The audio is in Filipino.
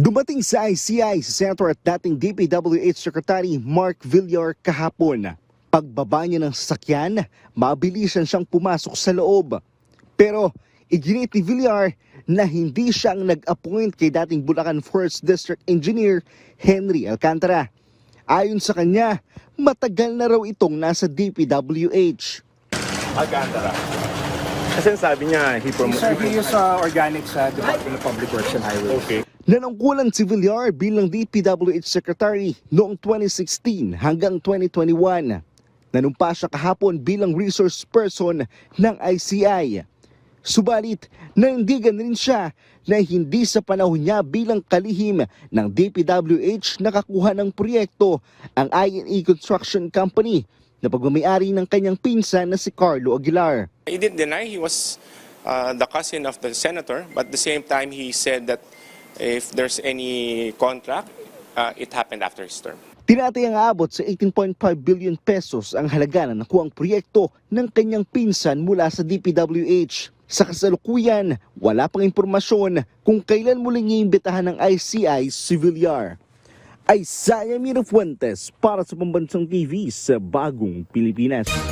Dumating sa ICI si Senator at dating DPWH Secretary Mark Villar kahapon. Pagbaba niya ng sasakyan, mabilisan siyang pumasok sa loob. Pero iginit ni Villar na hindi siya ang nag-appoint kay dating Bulacan 1st District Engineer Henry Alcantara. Ayon sa kanya, matagal na raw itong nasa DPWH. Alcantara. Kasi sabi niya, he Sir, promoted. he is uh, organic sa Department of Public Works and Highways. Okay. Nanungkulan si Villar bilang DPWH Secretary noong 2016 hanggang 2021. Nanumpa siya kahapon bilang resource person ng ICI. Subalit, nanindigan rin siya na hindi sa panahon niya bilang kalihim ng DPWH nakakuha ng proyekto ang INE Construction Company na pagmamayari ng kanyang pinsan na si Carlo Aguilar. He didn't deny he was uh, the cousin of the senator, but at the same time he said that if there's any contract, uh, it happened after his term. Tinatayang aabot sa 18.5 billion pesos ang halaga na nakuang proyekto ng kanyang pinsan mula sa DPWH. Sa kasalukuyan, wala pang impormasyon kung kailan muling iimbitahan ng ICI si Villar. Isaiah Mirafuentes para sa Pambansang TV sa Bagong Pilipinas.